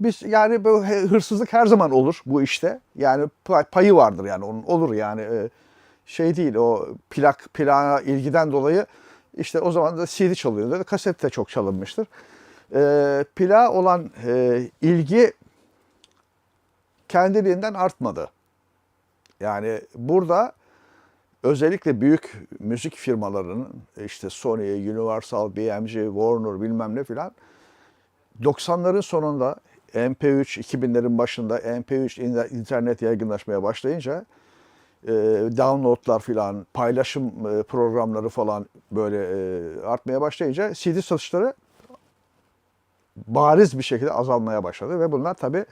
Biz yani he- hırsızlık her zaman olur bu işte. Yani pay- payı vardır yani onun olur yani e, şey değil o plak plağa ilgiden dolayı işte o zaman da CD çalıyordu. Kaset de çok çalınmıştır. E, plağa olan e, ilgi kendiliğinden artmadı. Yani burada özellikle büyük müzik firmalarının işte Sony, Universal, BMG, Warner bilmem ne filan 90'ların sonunda MP3 2000'lerin başında MP3 in- internet yaygınlaşmaya başlayınca e, downloadlar filan paylaşım e, programları falan böyle e, artmaya başlayınca CD satışları bariz bir şekilde azalmaya başladı ve bunlar tabii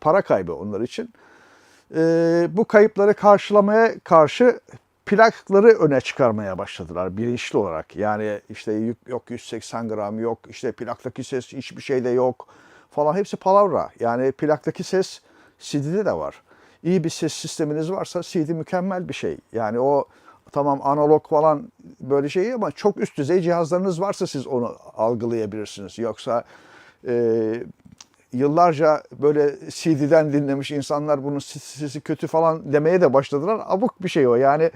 para kaybı onlar için. E, bu kayıpları karşılamaya karşı plakları öne çıkarmaya başladılar bilinçli olarak. Yani işte yok 180 gram yok işte plaktaki ses hiçbir şeyde yok falan hepsi palavra. Yani plaktaki ses CD'de de var. İyi bir ses sisteminiz varsa CD mükemmel bir şey. Yani o tamam analog falan böyle şey ama çok üst düzey cihazlarınız varsa siz onu algılayabilirsiniz. Yoksa e, yıllarca böyle CD'den dinlemiş insanlar bunun sesi kötü falan demeye de başladılar. Abuk bir şey o. Yani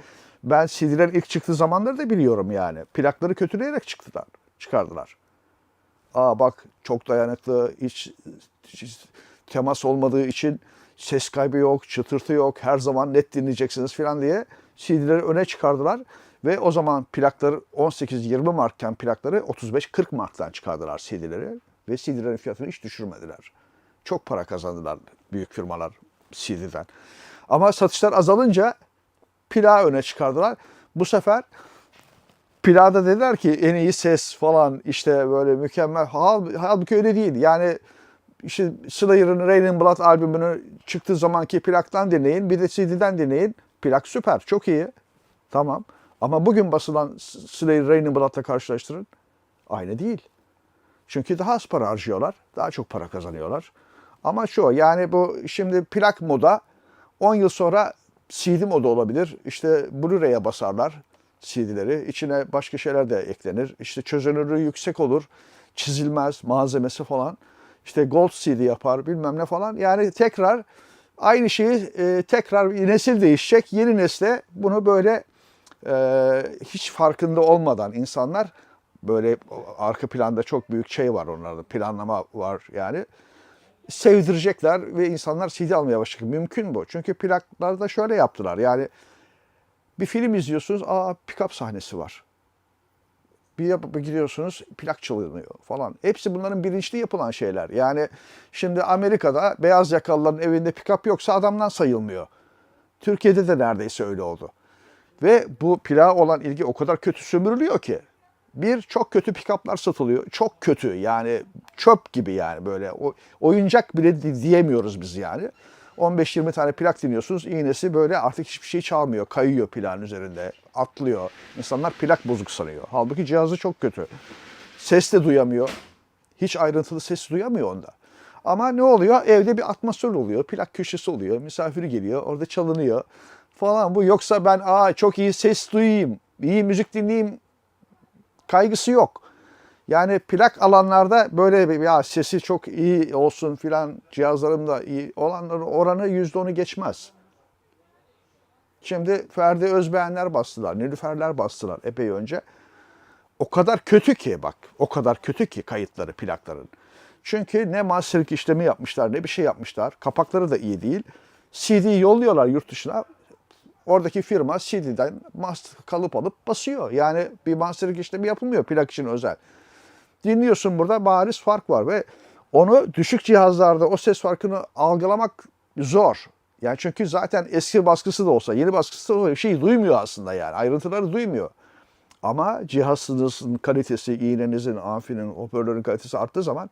ben CD'ler ilk çıktığı zamanları da biliyorum yani. Plakları kötüleyerek çıktılar, çıkardılar. Aa bak çok dayanıklı, hiç, hiç temas olmadığı için ses kaybı yok, çıtırtı yok, her zaman net dinleyeceksiniz falan diye CD'leri öne çıkardılar. Ve o zaman plakları 18-20 markken plakları 35-40 marktan çıkardılar CD'leri. Ve CD'lerin fiyatını hiç düşürmediler. Çok para kazandılar büyük firmalar CD'den. Ama satışlar azalınca plağı öne çıkardılar. Bu sefer plağda dediler ki en iyi ses falan işte böyle mükemmel. Hal- Halbuki öyle değil. Yani işte Slayer'ın Rain in Blood albümünü çıktığı zamanki plaktan dinleyin. Bir de CD'den dinleyin. Plak süper, çok iyi. Tamam. Ama bugün basılan Slayer Rain in Blood'la karşılaştırın. Aynı değil. Çünkü daha az para harcıyorlar. Daha çok para kazanıyorlar. Ama şu yani bu şimdi plak moda 10 yıl sonra CD moda olabilir. İşte Blu-ray'e basarlar CD'leri. İçine başka şeyler de eklenir. İşte çözünürlüğü yüksek olur. Çizilmez malzemesi falan. İşte gold CD yapar bilmem ne falan. Yani tekrar aynı şeyi e, tekrar nesil değişecek. Yeni nesle bunu böyle e, hiç farkında olmadan insanlar böyle arka planda çok büyük şey var onlarda planlama var yani sevdirecekler ve insanlar CD almaya başlayacak. Mümkün bu. Çünkü plaklarda şöyle yaptılar. Yani bir film izliyorsunuz, aa pick-up sahnesi var. Bir, yap- bir gidiyorsunuz, plak çalınıyor falan. Hepsi bunların bilinçli yapılan şeyler. Yani şimdi Amerika'da beyaz yakalıların evinde pick-up yoksa adamdan sayılmıyor. Türkiye'de de neredeyse öyle oldu. Ve bu plağa olan ilgi o kadar kötü sömürülüyor ki. Bir, çok kötü pick-up'lar satılıyor. Çok kötü yani çöp gibi yani böyle. O, oyuncak bile di- diyemiyoruz biz yani. 15-20 tane plak dinliyorsunuz. İğnesi böyle artık hiçbir şey çalmıyor. Kayıyor plağın üzerinde. Atlıyor. İnsanlar plak bozuk sanıyor. Halbuki cihazı çok kötü. Ses de duyamıyor. Hiç ayrıntılı ses duyamıyor onda. Ama ne oluyor? Evde bir atmosfer oluyor. Plak köşesi oluyor. Misafiri geliyor. Orada çalınıyor falan bu. Yoksa ben aa çok iyi ses duyayım, iyi müzik dinleyeyim kaygısı yok. Yani plak alanlarda böyle bir ya sesi çok iyi olsun filan cihazlarım da iyi olanların oranı yüzde onu geçmez. Şimdi Ferdi Özbeğenler bastılar, Nilüferler bastılar epey önce. O kadar kötü ki bak, o kadar kötü ki kayıtları plakların. Çünkü ne mastering işlemi yapmışlar ne bir şey yapmışlar. Kapakları da iyi değil. CD yolluyorlar yurt dışına. Oradaki firma CD'den master kalıp alıp basıyor. Yani bir mastering işlemi yapılmıyor plak için özel. Dinliyorsun burada bariz fark var ve onu düşük cihazlarda o ses farkını algılamak zor. Yani çünkü zaten eski baskısı da olsa, yeni baskısı da olsa şeyi duymuyor aslında yani. Ayrıntıları duymuyor. Ama cihazınızın kalitesi, iğnenizin, amfinin, hoparlörün kalitesi arttığı zaman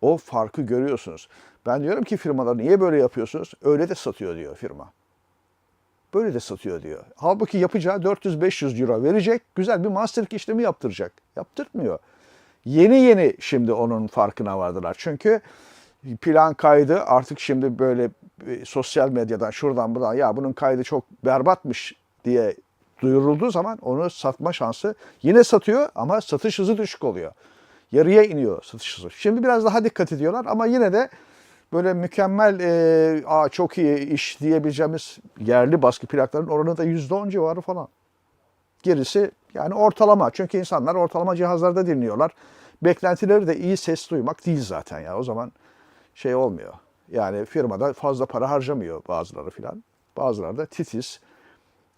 o farkı görüyorsunuz. Ben diyorum ki firmalar niye böyle yapıyorsunuz? Öyle de satıyor diyor firma. Böyle de satıyor diyor. Halbuki yapacağı 400-500 euro verecek, güzel bir mastering işlemi yaptıracak. Yaptırmıyor. Yeni yeni şimdi onun farkına vardılar. Çünkü plan kaydı artık şimdi böyle e, sosyal medyadan şuradan buradan ya bunun kaydı çok berbatmış diye duyurulduğu zaman onu satma şansı yine satıyor ama satış hızı düşük oluyor. Yarıya iniyor satış hızı. Şimdi biraz daha dikkat ediyorlar ama yine de böyle mükemmel e, Aa, çok iyi iş diyebileceğimiz yerli baskı plakların oranı da %10 civarı falan. Gerisi yani ortalama. Çünkü insanlar ortalama cihazlarda dinliyorlar. Beklentileri de iyi ses duymak değil zaten ya. O zaman şey olmuyor. Yani firmada fazla para harcamıyor bazıları filan. Bazıları da titiz.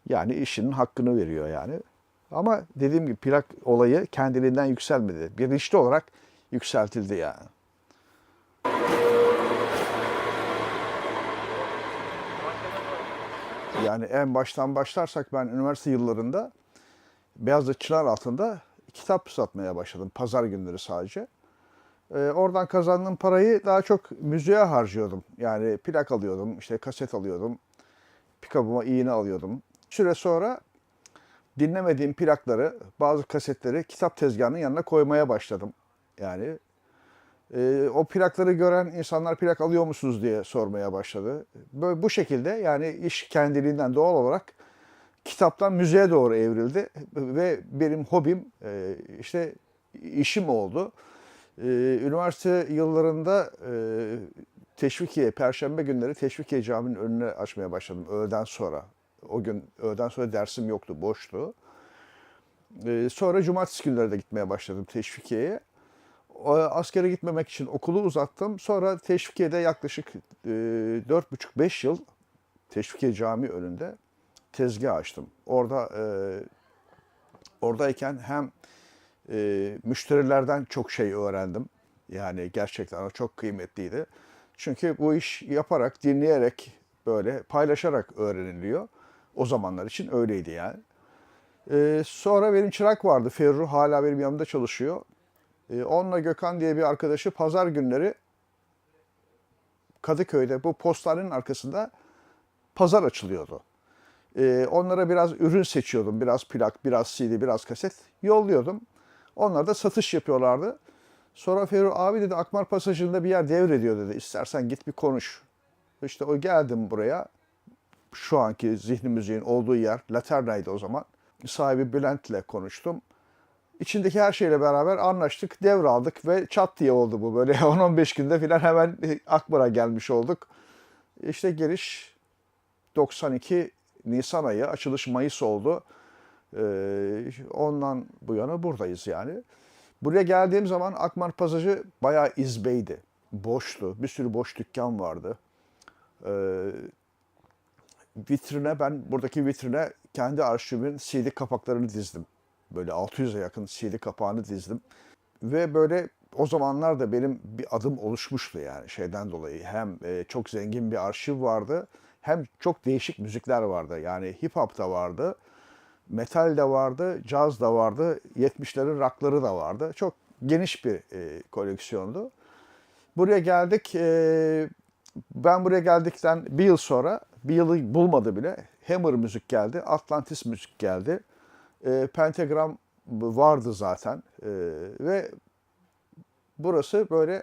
Yani işinin hakkını veriyor yani. Ama dediğim gibi plak olayı kendiliğinden yükselmedi. Bilinçli olarak yükseltildi yani. Yani en baştan başlarsak ben üniversite yıllarında Beyazıt Çınar altında kitap satmaya başladım. Pazar günleri sadece. Ee, oradan kazandığım parayı daha çok müziğe harcıyordum. Yani plak alıyordum, işte kaset alıyordum. Pikabıma iğne alıyordum. Süre sonra dinlemediğim plakları, bazı kasetleri kitap tezgahının yanına koymaya başladım. Yani e, o plakları gören insanlar plak alıyor musunuz diye sormaya başladı. Böyle bu şekilde yani iş kendiliğinden doğal olarak kitaptan müziğe doğru evrildi ve benim hobim e, işte işim oldu. E, üniversite yıllarında e, Teşvikiye, Perşembe günleri Teşvikiye Camii'nin önüne açmaya başladım öğleden sonra. O gün öğleden sonra dersim yoktu, boştu. Sonra cumartesi günleri de gitmeye başladım Teşvikiye'ye. Askere gitmemek için okulu uzattım. Sonra Teşvikiye'de yaklaşık e, 4,5-5 yıl Teşvikiye Camii önünde tezgah açtım. Orada e, oradayken hem e, müşterilerden çok şey öğrendim. Yani gerçekten çok kıymetliydi. Çünkü bu iş yaparak, dinleyerek, böyle paylaşarak öğreniliyor. O zamanlar için öyleydi yani. E, sonra benim çırak vardı Ferru, hala benim yanımda çalışıyor. E, onunla Gökhan diye bir arkadaşı pazar günleri Kadıköy'de bu postanenin arkasında pazar açılıyordu. Ee, onlara biraz ürün seçiyordum. Biraz plak, biraz CD, biraz kaset. Yolluyordum. Onlar da satış yapıyorlardı. Sonra Ferru abi dedi Akmar Pasajı'nda bir yer devrediyor dedi. İstersen git bir konuş. İşte o geldim buraya. Şu anki zihni müziğin olduğu yer Laterna'ydı o zaman. Sahibi Bülent'le konuştum. İçindeki her şeyle beraber anlaştık, devraldık ve çat diye oldu bu. Böyle 10-15 günde falan hemen Akmar'a gelmiş olduk. İşte giriş 92 Nisan ayı, açılış Mayıs oldu. Ee, ondan bu yana buradayız yani. Buraya geldiğim zaman Akmar Pasajı bayağı izbeydi. Boştu. Bir sürü boş dükkan vardı. Ee, vitrine ben buradaki vitrine kendi arşivimin CD kapaklarını dizdim. Böyle 600'e yakın CD kapağını dizdim. Ve böyle o zamanlar da benim bir adım oluşmuştu yani şeyden dolayı. Hem e, çok zengin bir arşiv vardı hem çok değişik müzikler vardı. Yani hip hop da vardı, metal de vardı, caz da vardı, 70'lerin rockları da vardı. Çok geniş bir e, koleksiyondu. Buraya geldik. E, ben buraya geldikten bir yıl sonra, bir yılı bulmadı bile. Hammer müzik geldi, Atlantis müzik geldi. E, Pentagram vardı zaten. E, ve burası böyle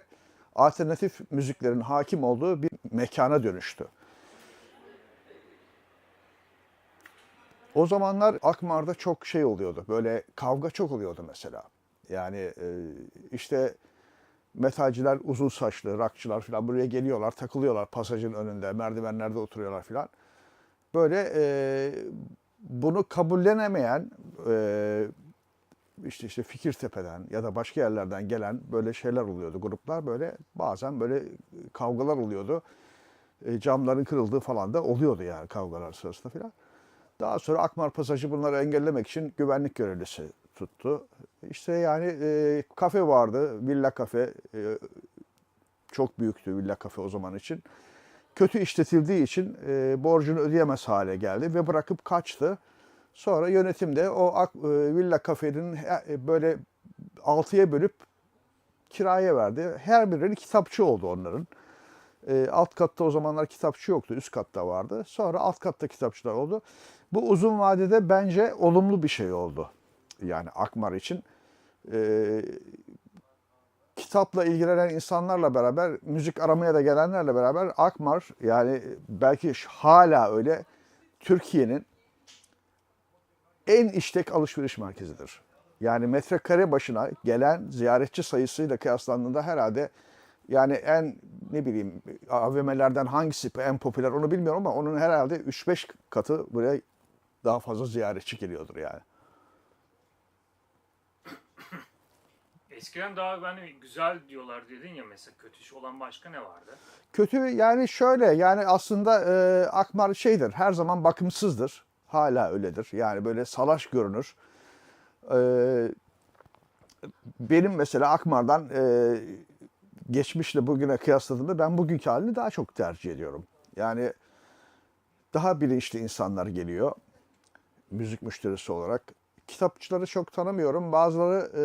alternatif müziklerin hakim olduğu bir mekana dönüştü. O zamanlar Akmar'da çok şey oluyordu. Böyle kavga çok oluyordu mesela. Yani e, işte metalciler uzun saçlı, rakçılar falan buraya geliyorlar, takılıyorlar pasajın önünde, merdivenlerde oturuyorlar falan. Böyle e, bunu kabullenemeyen e, işte işte Fikirtepe'den ya da başka yerlerden gelen böyle şeyler oluyordu. Gruplar böyle bazen böyle kavgalar oluyordu. E, camların kırıldığı falan da oluyordu yani kavgalar sırasında falan. Daha sonra Akmar Pasajı bunları engellemek için güvenlik görevlisi tuttu. İşte yani e, kafe vardı, villa kafe. E, çok büyüktü villa kafe o zaman için. Kötü işletildiği için e, borcunu ödeyemez hale geldi ve bırakıp kaçtı. Sonra yönetim de o ak, e, villa kafenin e, böyle altıya bölüp kiraya verdi. Her birinin kitapçı oldu onların. E, alt katta o zamanlar kitapçı yoktu, üst katta vardı. Sonra alt katta kitapçılar oldu. Bu uzun vadede bence olumlu bir şey oldu. Yani Akmar için. E, kitapla ilgilenen insanlarla beraber, müzik aramaya da gelenlerle beraber Akmar yani belki hala öyle Türkiye'nin en işlek alışveriş merkezidir. Yani metrekare başına gelen ziyaretçi sayısıyla kıyaslandığında herhalde Yani en ne bileyim AVM'lerden hangisi en popüler onu bilmiyorum ama onun herhalde 3-5 katı buraya daha fazla ziyaretçi geliyordur yani. Eskiden daha hani güzel diyorlar dedin ya mesela kötü olan başka ne vardı? Kötü yani şöyle yani aslında e, Akmar şeydir her zaman bakımsızdır. Hala öyledir. Yani böyle salaş görünür. E, benim mesela Akmar'dan e, geçmişle bugüne kıyasladığımda ben bugünkü halini daha çok tercih ediyorum. Yani daha bilinçli insanlar geliyor müzik müşterisi olarak. Kitapçıları çok tanımıyorum. Bazıları e,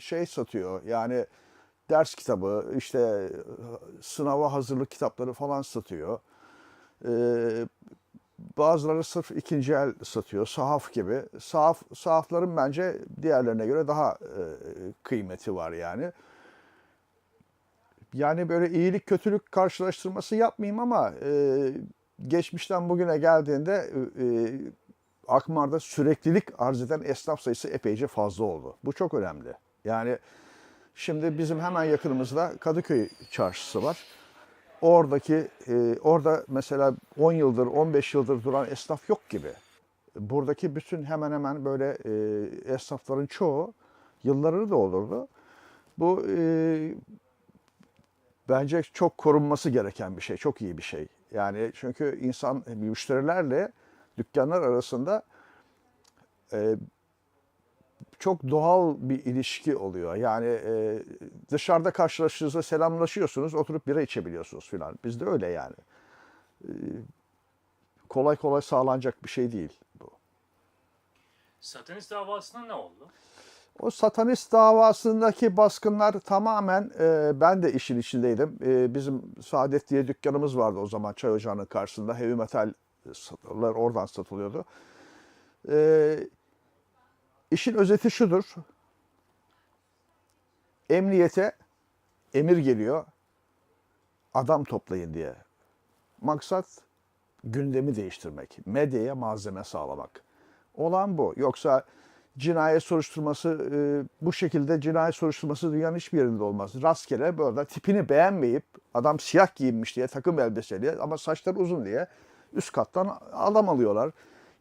şey satıyor yani ders kitabı, işte sınava hazırlık kitapları falan satıyor. E, bazıları sırf ikinci el satıyor, sahaf gibi. Sahaf, sahafların bence diğerlerine göre daha e, kıymeti var yani. Yani böyle iyilik kötülük karşılaştırması yapmayayım ama e, geçmişten bugüne geldiğinde e, Akmar'da süreklilik arz eden esnaf sayısı epeyce fazla oldu. Bu çok önemli. Yani şimdi bizim hemen yakınımızda Kadıköy çarşısı var. Oradaki e, orada mesela 10 yıldır 15 yıldır duran esnaf yok gibi. Buradaki bütün hemen hemen böyle e, esnafların çoğu yıllarını doldurdu. Bu e, bence çok korunması gereken bir şey, çok iyi bir şey. Yani çünkü insan müşterilerle dükkanlar arasında e, çok doğal bir ilişki oluyor. Yani e, dışarıda karşılaştığınızda selamlaşıyorsunuz, oturup bira içebiliyorsunuz filan. Bizde öyle yani. E, kolay kolay sağlanacak bir şey değil bu. Satanist davasında ne oldu? O satanist davasındaki baskınlar tamamen e, ben de işin içindeydim. E, bizim Saadet diye dükkanımız vardı o zaman çay ocağının karşısında. Heavy metal satırlar oradan satılıyordu. E, işin özeti şudur. Emniyete emir geliyor. Adam toplayın diye. Maksat gündemi değiştirmek. Medyaya malzeme sağlamak. Olan bu. Yoksa cinayet soruşturması e, bu şekilde cinayet soruşturması dünyanın hiçbir yerinde olmaz. Rastgele böyle tipini beğenmeyip adam siyah giyinmiş diye takım elbiseli ama saçları uzun diye üst kattan adam alıyorlar.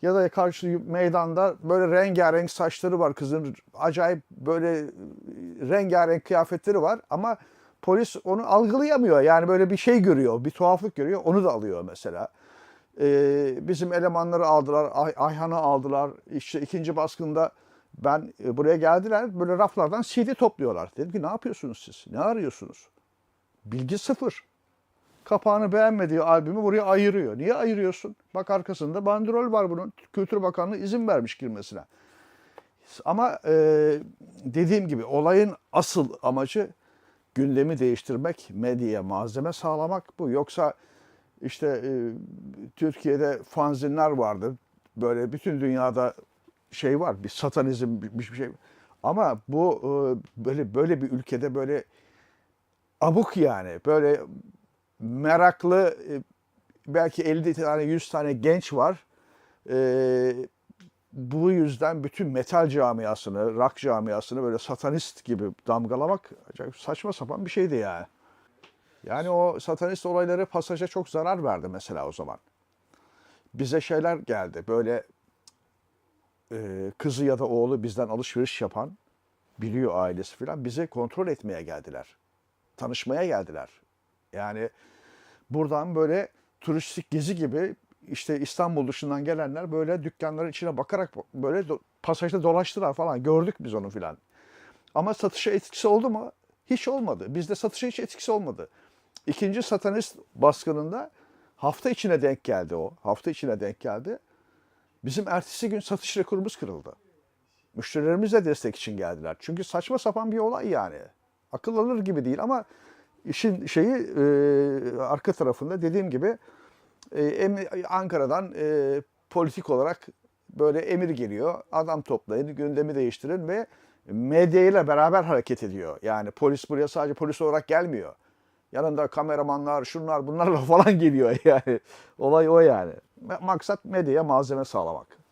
Ya da karşı meydanda böyle rengarenk saçları var kızın acayip böyle rengarenk kıyafetleri var ama polis onu algılayamıyor. Yani böyle bir şey görüyor, bir tuhaflık görüyor onu da alıyor mesela. Ee, bizim elemanları aldılar, Ay- Ayhan'ı aldılar. İşte ikinci baskında ben e, buraya geldiler böyle raflardan CD topluyorlar. Dedim ki ne yapıyorsunuz siz? Ne arıyorsunuz? Bilgi sıfır. Kapağını beğenmediği albümü buraya ayırıyor. Niye ayırıyorsun? Bak arkasında bandrol var bunun. Kültür Bakanlığı izin vermiş girmesine. Ama e, dediğim gibi olayın asıl amacı gündemi değiştirmek, medyaya malzeme sağlamak bu. Yoksa işte e, Türkiye'de fanzinler vardı. Böyle bütün dünyada şey var, bir satanizm bir, bir şey. Ama bu e, böyle böyle bir ülkede böyle abuk yani. Böyle meraklı e, belki 50 tane 100 tane genç var. E, bu yüzden bütün metal camiasını, rock camiasını böyle satanist gibi damgalamak saçma sapan bir şeydi yani. Yani o satanist olayları pasaja çok zarar verdi mesela o zaman. Bize şeyler geldi böyle e, kızı ya da oğlu bizden alışveriş yapan biliyor ailesi falan bizi kontrol etmeye geldiler. Tanışmaya geldiler. Yani buradan böyle turistik gezi gibi işte İstanbul dışından gelenler böyle dükkanların içine bakarak böyle pasajda dolaştılar falan. Gördük biz onu filan. Ama satışa etkisi oldu mu? Hiç olmadı. Bizde satışa hiç etkisi olmadı. İkinci satanist baskınında hafta içine denk geldi o. Hafta içine denk geldi. Bizim ertesi gün satış rekorumuz kırıldı. Müşterilerimiz de destek için geldiler. Çünkü saçma sapan bir olay yani. Akıl alır gibi değil ama işin şeyi e, arka tarafında dediğim gibi e, Ankara'dan e, politik olarak böyle emir geliyor. Adam toplayın, gündemi değiştirin ve medyayla beraber hareket ediyor. Yani polis buraya sadece polis olarak gelmiyor. Yanında kameramanlar, şunlar bunlarla falan geliyor yani. Olay o yani. Maksat medyaya malzeme sağlamak.